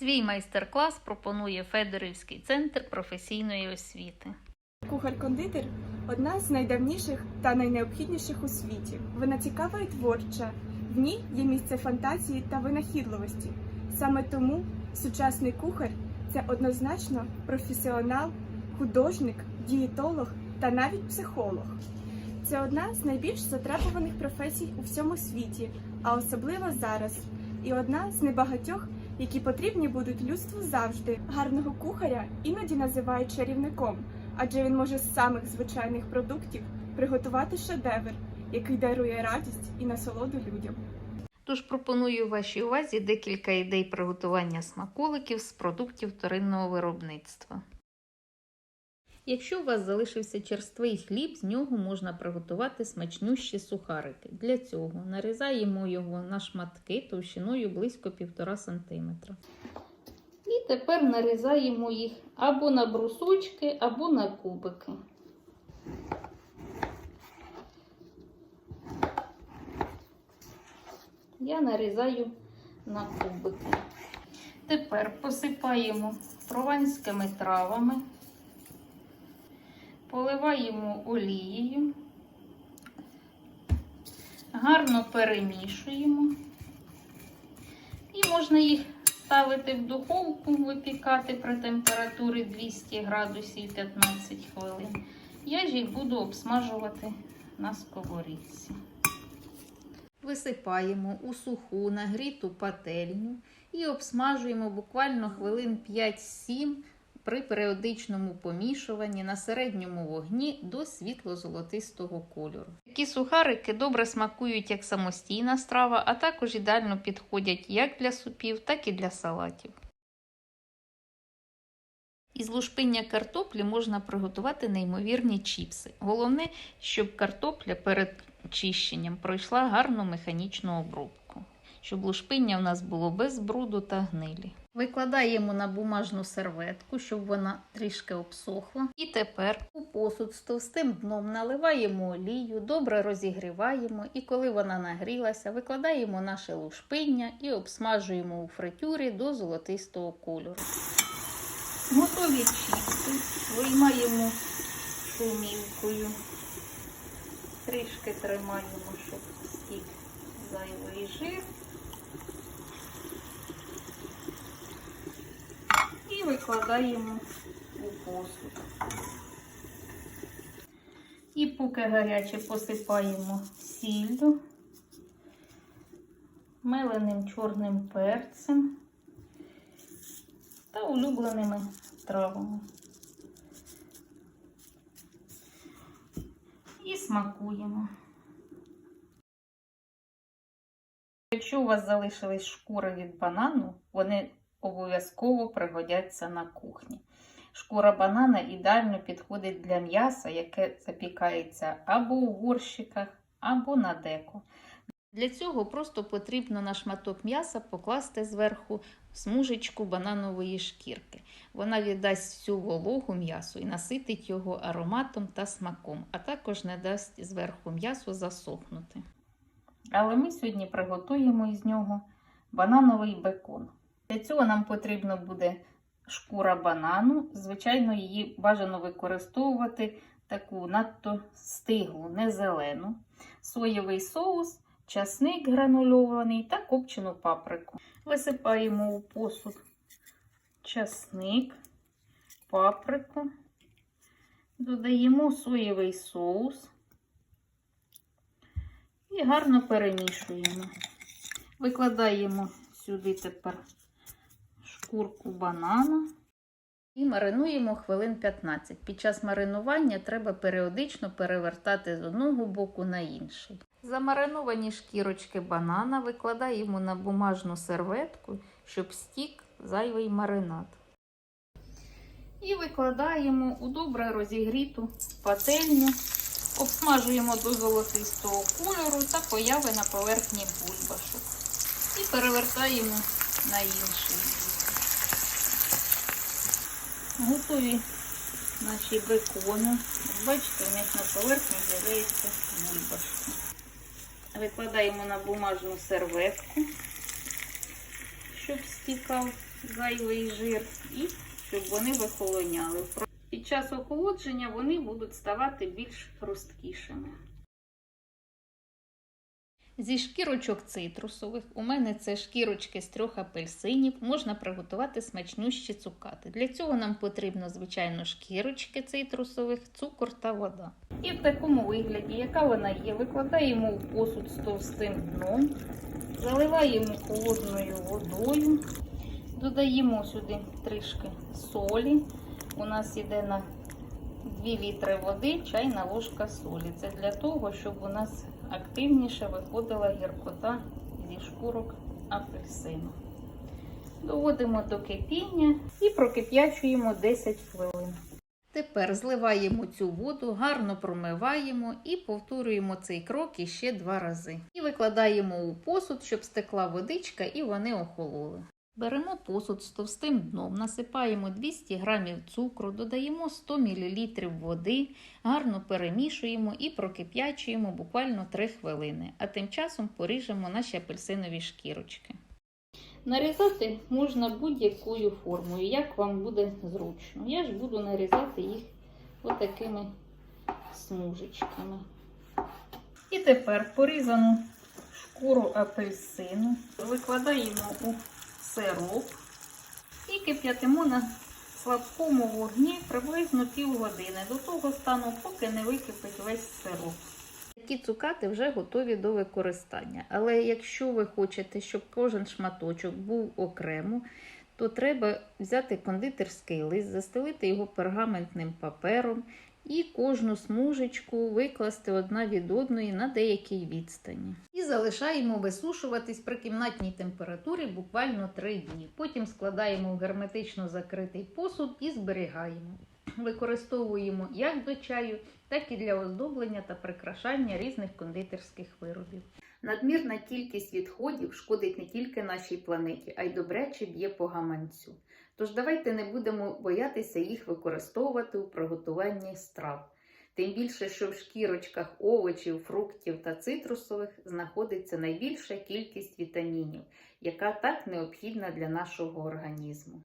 Свій майстер-клас пропонує Федорівський центр професійної освіти. Кухар-кондитер одна з найдавніших та найнеобхідніших у світі. Вона цікава і творча. В ній є місце фантазії та винахідливості. Саме тому сучасний кухар це однозначно професіонал, художник, дієтолог та навіть психолог. Це одна з найбільш затребуваних професій у всьому світі, а особливо зараз. І одна з небагатьох, які потрібні будуть людству завжди. Гарного кухаря іноді називають чарівником, адже він може з самих звичайних продуктів приготувати шедевр, який дарує радість і насолоду людям. Тож пропоную вашій увазі декілька ідей приготування смаколиків з продуктів вторинного виробництва. Якщо у вас залишився черствий хліб, з нього можна приготувати смачнющі сухарики. Для цього нарізаємо його на шматки товщиною близько 1,5 см. І тепер нарізаємо їх або на брусочки, або на кубики. Я нарізаю на кубики. Тепер посипаємо прованськими травами, поливаємо олією, гарно перемішуємо. І можна їх ставити в духовку, випікати при температурі 200 градусів 15 хвилин. Я ж їх буду обсмажувати на сковорідці. Висипаємо у суху нагріту пательню і обсмажуємо буквально хвилин 5-7 при періодичному помішуванні на середньому вогні до світло-золотистого кольору. Такі сухарики добре смакують як самостійна страва, а також ідеально підходять як для супів, так і для салатів. Із лушпиння картоплі можна приготувати неймовірні чіпси. Головне, щоб картопля перед чищенням пройшла гарну механічну обробку, щоб лушпиння в нас було без бруду та гнилі. Викладаємо на бумажну серветку, щоб вона трішки обсохла. І тепер у посуд з товстим дном наливаємо олію, добре розігріваємо, і коли вона нагрілася, викладаємо наше лушпиння і обсмажуємо у фритюрі до золотистого кольору. Готові чіпси виймаємо шумівкою. Трішки тримаємо, щоб стік зайвий жир. І викладаємо у посуд. І поки гаряче посипаємо сіллю, меленим чорним перцем та улюбленими травами. І смакуємо. Якщо у вас залишились шкури від банану, вони обов'язково пригодяться на кухні. Шкура банана ідеально підходить для м'яса, яке запікається або у горщиках, або на деко. Для цього просто потрібно на шматок м'яса покласти зверху смужечку бананової шкірки. Вона віддасть всю вологу м'ясу і наситить його ароматом та смаком, а також не дасть зверху м'ясу засохнути. Але ми сьогодні приготуємо із нього банановий бекон. Для цього нам потрібно буде шкура банану. Звичайно, її бажано використовувати таку надто стиглу, не зелену, соєвий соус, часник гранульований та копчену паприку. Висипаємо у посуд часник, паприку, додаємо соєвий соус і гарно перемішуємо. Викладаємо сюди тепер шкурку банана і маринуємо хвилин 15. Під час маринування треба періодично перевертати з одного боку на інший. Замариновані шкірочки банана викладаємо на бумажну серветку, щоб стік зайвий маринад. І викладаємо у добре розігріту пательню, обсмажуємо до золотистого кольору та появи на поверхні бульбашок. І перевертаємо на інший бік. Готові наші бекони. Бачите, у них на поверхні з'являється бульбашки. Викладаємо на бумажну серветку, щоб стікав зайвий жир і щоб вони вихолоняли. Під час охолодження вони будуть ставати більш хрусткішими. Зі шкірочок цитрусових, у мене це шкірочки з трьох апельсинів, можна приготувати смачнющі цукати. Для цього нам потрібно, звичайно, шкірочки цитрусових, цукор та вода. І в такому вигляді, яка вона є, викладаємо в посуд з товстим дном, заливаємо холодною водою, додаємо сюди трішки солі. У нас іде на 2 літри води, чайна ложка солі. Це для того, щоб у нас активніше виходила гіркота зі шкурок апельсину. Доводимо до кипіння і прокип'ячуємо 10 хвилин. Тепер зливаємо цю воду, гарно промиваємо і повторюємо цей крок іще два рази. І викладаємо у посуд, щоб стекла водичка і вони охололи. Беремо посуд з товстим дном, насипаємо 200 г цукру, додаємо 100 мл води, гарно перемішуємо і прокип'ячуємо буквально 3 хвилини, а тим часом поріжемо наші апельсинові шкірочки. Нарізати можна будь-якою формою, як вам буде зручно. Я ж буду нарізати їх отакими смужечками. І тепер порізану шкуру апельсину викладаємо у сироп і кип'ятимо на слабкому вогні приблизно півгодини до того стану, поки не википить весь сироп. Такі цукати вже готові до використання. Але якщо ви хочете, щоб кожен шматочок був окремо, то треба взяти кондитерський лист, застелити його пергаментним папером і кожну смужечку викласти одна від одної на деякій відстані. І залишаємо висушуватись при кімнатній температурі буквально 3 дні. Потім складаємо в герметично закритий посуд і зберігаємо. Використовуємо як до чаю, так і для оздоблення та прикрашання різних кондитерських виробів. Надмірна кількість відходів шкодить не тільки нашій планеті, а й добряче б'є по гаманцю. Тож давайте не будемо боятися їх використовувати у приготуванні страв. Тим більше, що в шкірочках овочів, фруктів та цитрусових знаходиться найбільша кількість вітамінів, яка так необхідна для нашого організму.